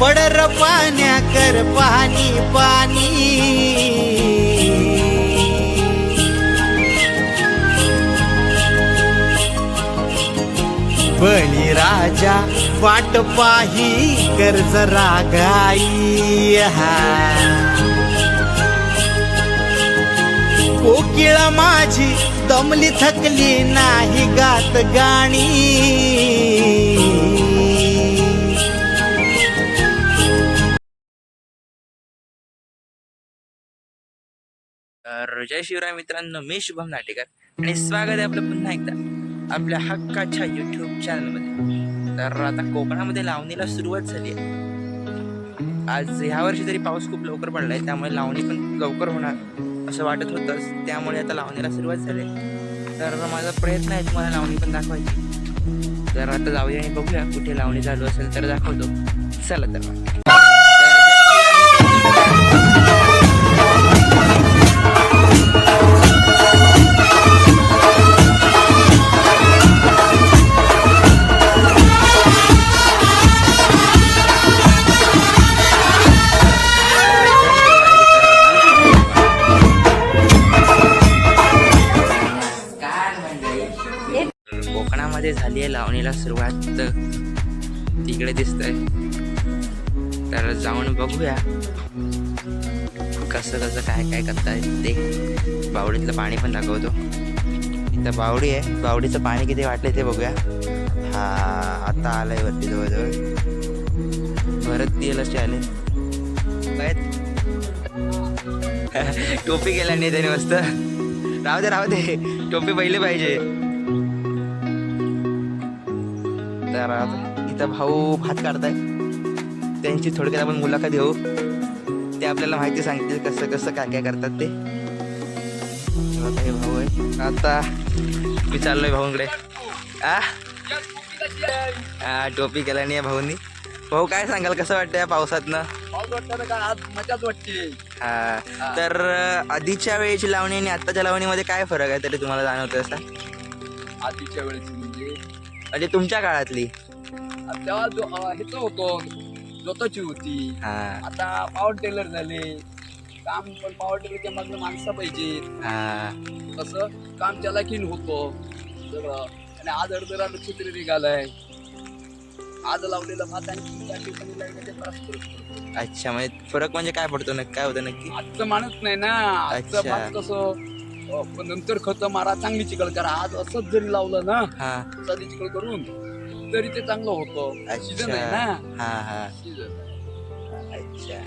पडर पाण्या कर पाणी पाणी. बळी राजा वाट पाही कर्ज रागाई हा कोकिळ माझी दमली थकली नाही गात गाणी. तर जय शिवराय मित्रांनो मी शुभम नाटेकर आणि स्वागत आहे आपलं पुन्हा एकदा आपल्या हक्काच्या युट्यूब चॅनलमध्ये तर आता कोकणामध्ये लावणीला सुरुवात झाली आहे. आज ह्या वर्षी तरी पाऊस खूप लवकर पडलाय त्यामुळे लावणी पण लवकर होणार असं वाटत होतंच त्यामुळे आता लावणीला सुरुवात झाली तर माझा प्रयत्न आहे तुम्हाला लावणी पण दाखवायची. तर आता जाऊया आणि बघूया कुठे लावणी चालू असेल तर दाखवतो. चला तर कोकणामध्ये झाली आहे लावणीला सुरुवात तिकडे दिसतंय. तर जाऊन बघूया. कसं कसं काय काय करताय ते. बावडीतलं पाणी पण दाखवतो इथं बावडी आहे. बावडीचं पाणी किती वाटले ते बघूया. हा आता आलंय वरती जवळजवळ. परत तेलाचे आले काय टोपी केला नाही त्याने मस्त. राहू दे राहू दे. टोपी पहिले पाहिजे. तर इथं भाऊ भात काढताय त्यांची थोडक्यात आपण मुलाखत घेऊ. ते आपल्याला माहिती सांगतील कसं कसं काय काय करतात ते. हे भाऊ आहे. आता मी चाललोय भाऊंकडे. आ? आ, टोपी केला नाही भाऊनी. भाऊ काय सांगाल? कसं वाटतं या पावसातनं? हा. तर आधीच्या वेळेची लावणी आणि आत्ताच्या लावणीमध्ये काय फरक आहे तरी तुम्हाला जाणवतं असा? आधीच्या वेळेस म्हणजे? म्हणजे तुमच्या काळातली. तेव्हा होतो. स्वतःची होती. हा. आता पॉवर टेलर झाले. काम पण पॉवर टेलरच्या मागणं माणसं पाहिजे. हा. तसं काम चलाकीन होतो. सगळं आणि आज अर्धरा चित्र निघालाय. आज लावलेलं भात आणि त्या ठिकाणी लावण्याचे. अच्छा म्हणजे फरक म्हणजे काय पडतो नक्की? काय होतं नक्की? आजचं मानत नाही ना. आजचं अच्छा. भात कसं अं, पण नंतर खत मारा चांगली चिकल करा. आज असंच जरी लावलं ना हा. साधी चिकल करून तरी ते चांगलं होतं सीझन आहे अच्छा ना हा हा सीझन अच्छा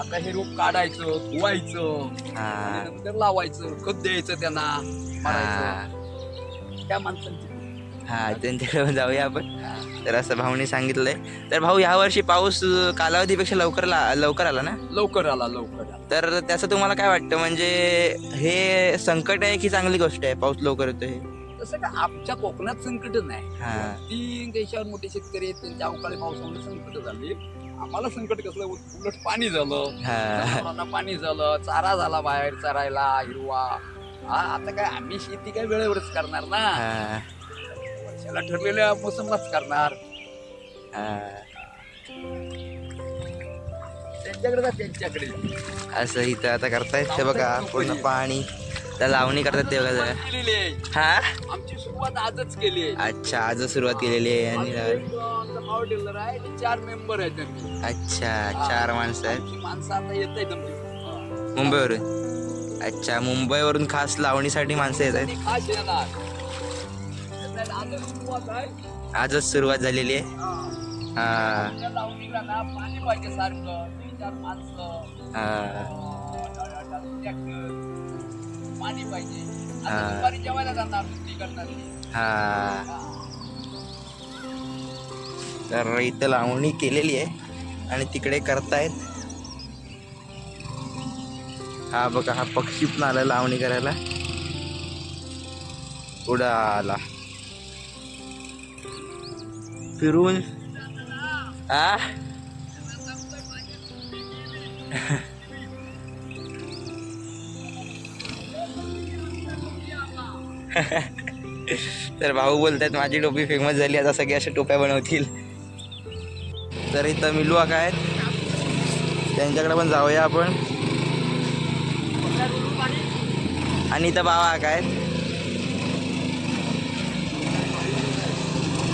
आता हे रोप काढायचं धुवायचं हा नंतर लावायचं खत द्यायचं त्यांना हा त्या माणसांची हा त्यांच्याकडे पण जाऊया आपण तर असं भाऊनी सांगितलंय तर भाऊ ह्या वर्षी पाऊस अं, कालावधीपेक्षा लवकर ला लवकर आला ना लवकर आला लवकर आला तर त्याचं तुम्हाला काय वाटतं म्हणजे हे संकट आहे की चांगली गोष्ट आहे पाऊस लवकर येतो हे तसं का आमच्या कोकणात संकट नाही. तीन देशावर मोठे शेतकरी आहेत त्यांच्या अवकाळी पावसामुळे संकट झाले. आम्हाला संकट कसलं? उल- उलट पाणी झालं. पाणी झालं चारा झाला बाहेर चरायला हिरवा. हा आता काय आम्ही शेती काय वेळेवरच करणार ना? वर्षाला ठरलेल्या मोसमलाच करणार. त्यांच्याकडे त्यांच्याकडे. असं इथं आता करतायत ते बघा पूर्ण पाणी. त्या लावणी करतात ते बघा. हा? आमची सुरुवात आजच केली आहे. अच्छा आज सुरुवात केलेली आहे आणि आहे ते चार मेंबर आहेत अच्छा चार माणसं आहेत. आमची माणसं आता येत आहेत मुंबईवरून? अच्छा मुंबईवरून खास लावणीसाठी माणसं येत आहेत? खास येणार. त्यांना आजच सुरुवात आहे. आजच सुरुवात झालेली आहे? हा. हा. त्या लावणीला ना पाणी पाहिजे सारखं. तीन चार माणसं. हा. ट्रॅक्टर पाणी पाहिजे. हा. दुपारी जेवायला जाणार सुट्टी करणार. हा. तर इथं लावणी केलेली आहे. आणि तिकडे करतायत. हा बघा हा पक्षी पण आला लावणी करायला. उडाला फिरून. आ? तर भाऊ बोलतायत माझी टोपी फेमस झाली आता सगळे अशा टोप्या बनवतील. तर इथं मिलू आका आहेत. त्यांच्याकडे पण जाऊया आपण. आणि इथं बाबा आका आहेत.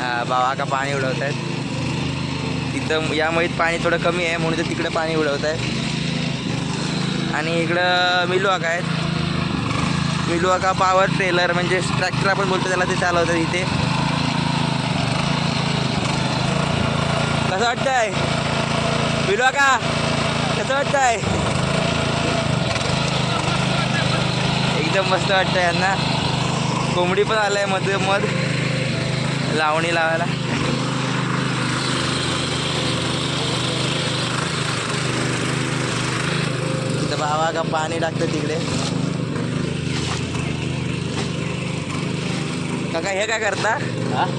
हा बाबा आका पाणी उडवत आहेत. तिथं या मळीत पाणी थोडं कमी आहे म्हणून ते तिकडं पाणी उडवत आहेत. आणि इकडं मिलू आका आहेत. मिलू आका पॉवर ट्रेलर म्हणजे ट्रॅक्टर आपण बोलतो त्याला ते चालवतात इथे. कसं वाटतंय? मिलू का कसं वाटतंय? एकदम मस्त वाटतं यांना. कोंबडी पण आलं आहे मध. लावणी लावायला. तिथं बाबा का पाणी टाकतं तिकडे. काका हे काय करता?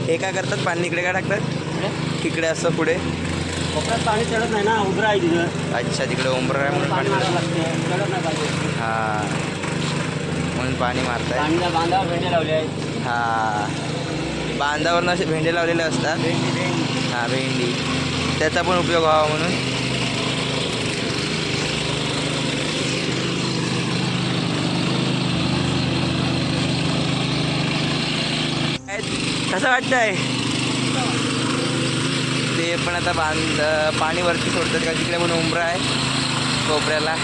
हे? काय करतात? पाणी इकडे काय टाकतात? तिकडे असं पुढे? कोपऱ्यात पाणी चढत नाही ना उभं आहे तिथं. अच्छा तिकडे उंबर आहे म्हणून पाणी पाणी मारायला लागते चढत नाही पाहिजे हा. म्हणून पाणी मारताय. पाणीच्या बांधावर भेंडे लावले आहेत. हा. बांधावरनं असे भेंडे लावलेले असतात. भेंडी भेंडी. हा भेंडी. त्याचा पण उपयोग व्हावा म्हणून काय- कसं वाटतंय? ते पण आता बांध पाणी वरती सोडतात का? तिकडे पण उंबरा आहे कोपऱ्याला.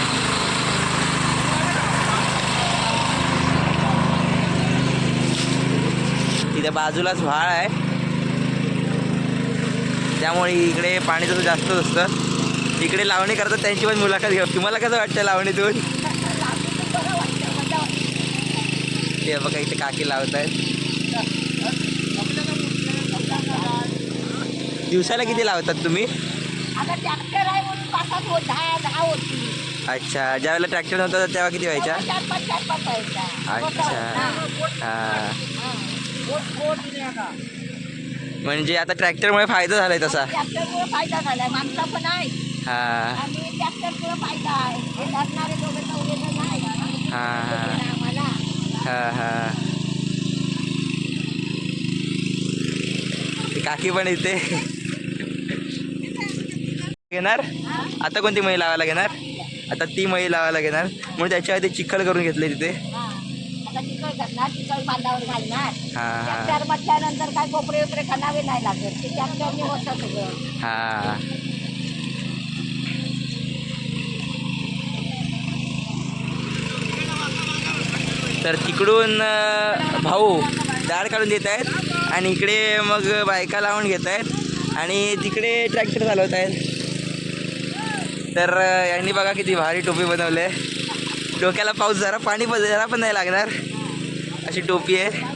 तिथे बाजूलाच व्हाळ आहे. त्यामुळे इकडे पाणी तसं जास्तच असतं इकडे लावणी करतात त्यांची पण मुलाखत घेऊ तुम्हाला कसं वाटतं लावणीतून? ते बघा इथे काकी लावत आहेत दिवसाला किती लावतात तुम्ही? आता ट्रॅक्टर आहे म्हणून पासात होत दहा दहा होती. अच्छा ज्यावेळेला ट्रॅक्टर होता तेव्हा किती व्हायच्या? चार पाच चार पाच व्हायच्या. अच्छा. हां म्हणजे आता ट्रॅक्टरमुळे फायदा झालाय तसा. ट्रॅक्टरमुळे फायदा झालाय माणसा पण आहे. हां. आणि ट्रॅक्टरमुळे फायदा आहे. हे धरणारे दोघं नवरे नाही हां हां. आम्हाला हां हां. ती काकी पण येते घेणार. आता कोणती मळी लावायला घेणार? आता ती मळी लावायला घेणार. म्हणून त्याच्या आधी चिखल करून घेतले तिथे. आता चिकळ घालणार चिकळ बांधावर घालणार. हां. ट्रॅक्टर म्हटल्यानंतर काय कोपरे वगैरे खाणावे नाही लागत. ते ट्रॅक्टरने होतं सगळं. हां. तर तिकडून अं, भाऊ दाढ काढून देत आहेत. आणि इकडे मग बायका लावून घेत आहेत. आणि तिकडे ट्रॅक्टर चालवत आहेत. तर यांनी बघा किती भारी टोपी बनवले डोक्याला पाऊस जरा पाणी पण जरा पण नाही लागणार. अशी टोपी आहे.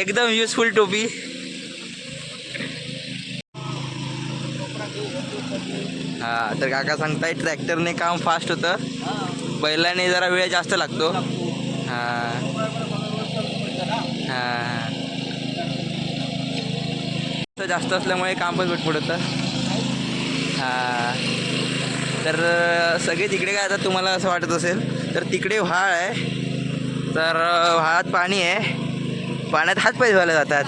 एकदम युजफुल टोपी. हा तर काका सांगताय ट्रॅक्टरने काम फास्ट होतं. बैलाने जरा वेळ जास्त लागतो. हा. हा. जास्त असल्यामुळे काम पण भेट होतं. हा. तर सगळे तिकडे काय आता तुम्हाला असं वाटत असेल तर तिकडे व्हाळ आहे. तर व्हाळात पाणी आहे. पाण्यात हात पाय धुवायला जातात.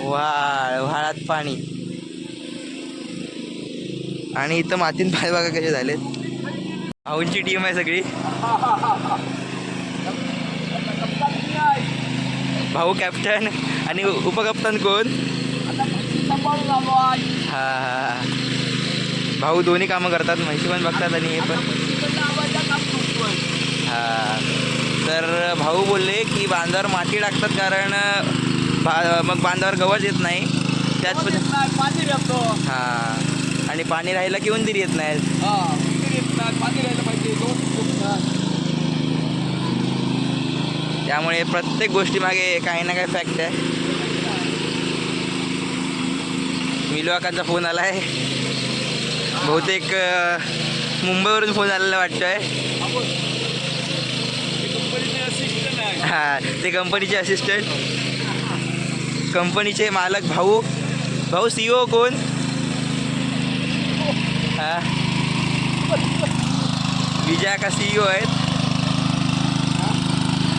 वाळ व्हाळात पाणी. आणि इथं मातीन पाय बघा कसे झालेत. भाऊंची टीम आहे सगळी. भाऊ कॅप्टन आणि उपकॅप्टन कोण? हां हा भाऊ दोन्ही कामं करतात म्हशी पण बघतात आणि हे पण. हां. हा तर भाऊ बोलले की बांधावर माती टाकतात कारण बा मग बांधावर गवत येत नाही. त्यात पण हां. आणि पाणी राहिलं की उंदीर येत नाहीत नाही, पाहिजे दोन खूप त्यामुळे प्रत्येक गोष्टीमागे काही ना काही फॅक्ट आहे. मिलवाकांचा फोन आला आहे बहुतेक मुंबईवरून फोन आलेला वाटतो आहे हां ते कंपनीचे असिस्टंट कंपनीचे मालक भाऊ. भाऊ सी ओ कोण? हां. विजया का सी ओ आहेत.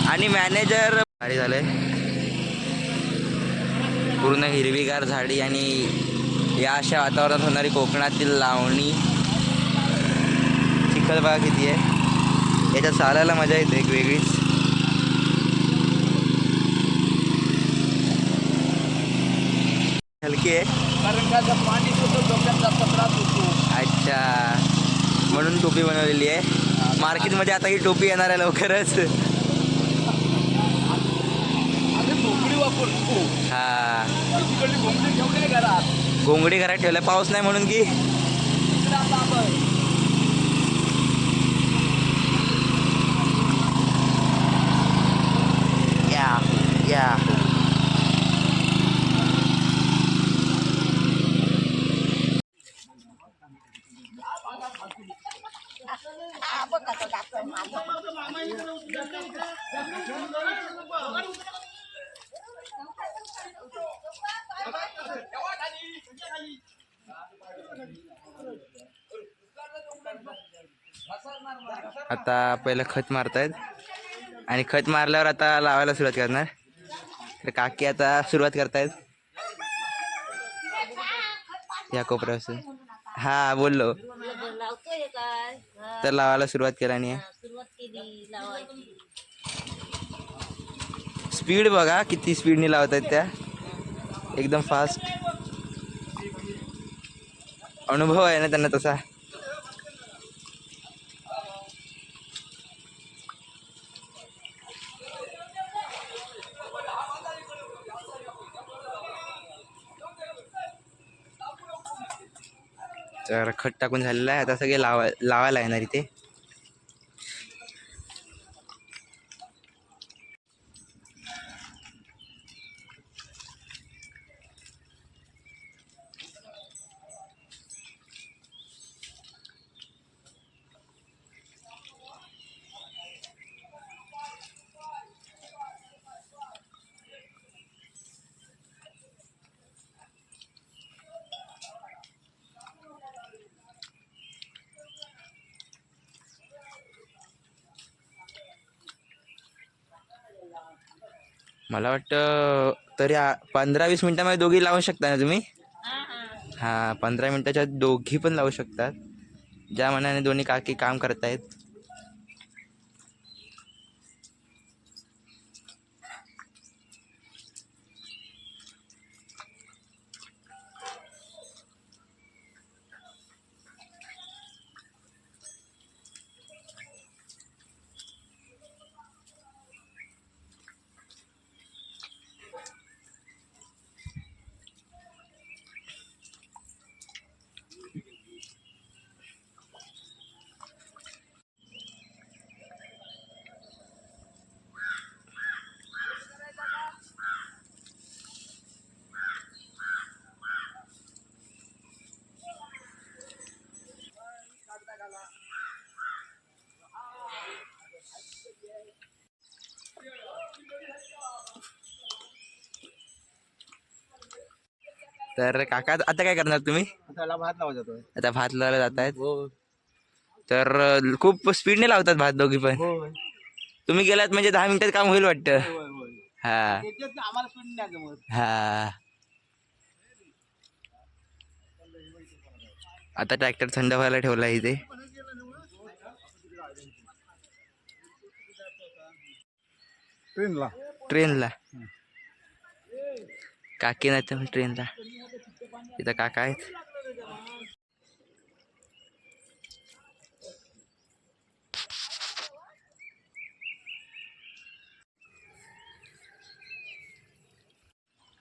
आणि मॅनेजर भारी झालंय. पूर्ण हिरवीगार झाडी आणि या अशा वातावरणात होणारी कोकणातील लावणी. चिखल बघा किती आहे. याच्यात चालायला मजा येते एक वेगळीच. हलकी आहे. कारण का जर पाणी सुद्धा डोक्यात जास्त त्रास होतो. अच्छा. म्हणून टोपी बनवलेली आहे. मार्केटमध्ये आता ही टोपी येणार आहे लवकरच आम्ही हा. ठेवली घरात. घोंगडी घरात ठेवल्या. पाऊस नाही म्हणून की इकडे आता आपण या या हा, बघ कसं जातोय माझं. आता पहिलं खत मारतायत. आणि खत मारल्यावर आता लावायला सुरुवात करणार. तर काकी आता सुरुवात करतायत. या कोपऱ्यापासून. हा बोललो. तर लावायला सुरुवात केला आणि स्पीड बघा किती स्पीडने लावतायत त्या. एकदम फास्ट. अनुभव आहे ना त्यांना तसा? तर खट टाकून झालेला आहे. आता सगळे लावा लावायला येणार इथे. मला वाटतं तरी आ- पंधरा वीस मिनिटामध्ये दोघी लावू शकता ना तुम्ही? हां पंधरा मिनिटाच्या दोघी पण लावू शकतात. ज्या मनाने दोन्ही काकी काम करतायत. तर काका आता काय करणार तुम्ही? त्याला भात लावत जातोय आता भात लावायला जात आहेत तर अं, खूप स्पीडने लावतात भात दोघी पण. तुम्ही गेलात म्हणजे दहा मिनिटात काम होईल वाटतं. हा. आम्हाला स्पीड नाही जमत हा. आता ट्रॅक्टर थंड व्हायला ठेवला आहे इथे ट्रेनला ट्रेनला काकी नाही तर ट्रेनला इथं काका आहेत.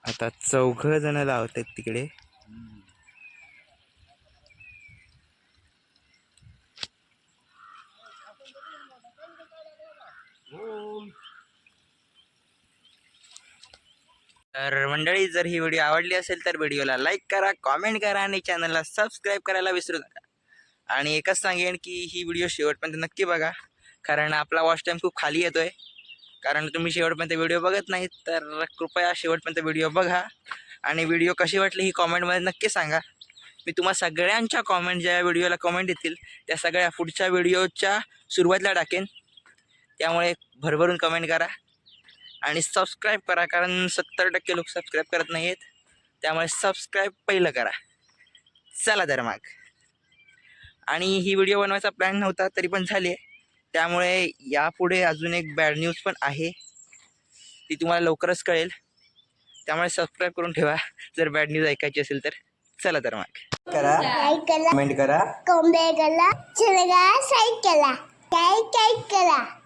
आता चौघ जण लावत आहेत तिकडे. तर मंडळी जर ही व्हिडिओ आवडली असेल तर व्हिडिओला लाईक करा कॉमेंट करा आणि चॅनलला सबस्क्राईब करायला विसरू नका. आणि एकच सांगेन की ही व्हिडिओ शेवटपर्यंत नक्की बघा. कारण आपला वॉच टाईम खूप खाली येतो आहे कारण तुम्ही शेवटपर्यंत व्हिडिओ बघत नाहीत तर कृपया शेवटपर्यंत व्हिडिओ बघा. आणि व्हिडिओ कशी वाटली ही कॉमेंटमध्ये नक्की सांगा. मी तुम्हाला सगळ्यांच्या कॉमेंट ज्या व्हिडिओला कॉमेंट येतील त्या सगळ्या पुढच्या व्हिडिओच्या सुरुवातीला टाकेन. त्यामुळे भरभरून कमेंट करा. आणि सबस्क्राईब करा कारण सत्तर टक्के लोक सबस्क्राईब करत नाही आहेत त्यामुळे सबस्क्राईब पहिलं करा. चला तर मग. आणि ही व्हिडिओ बनवायचा प्लॅन नव्हता तरी पण झाली आहे त्यामुळे यापुढे अजून एक बॅड न्यूज पण आहे. ती तुम्हाला लवकरच कळेल. त्यामुळे सबस्क्राईब करून ठेवा. जर बॅड न्यूज ऐकायची असेल तर. चला तर मग. करा. कमेंट करा. कोंबे गला चिरगा सायकला काय काय करा?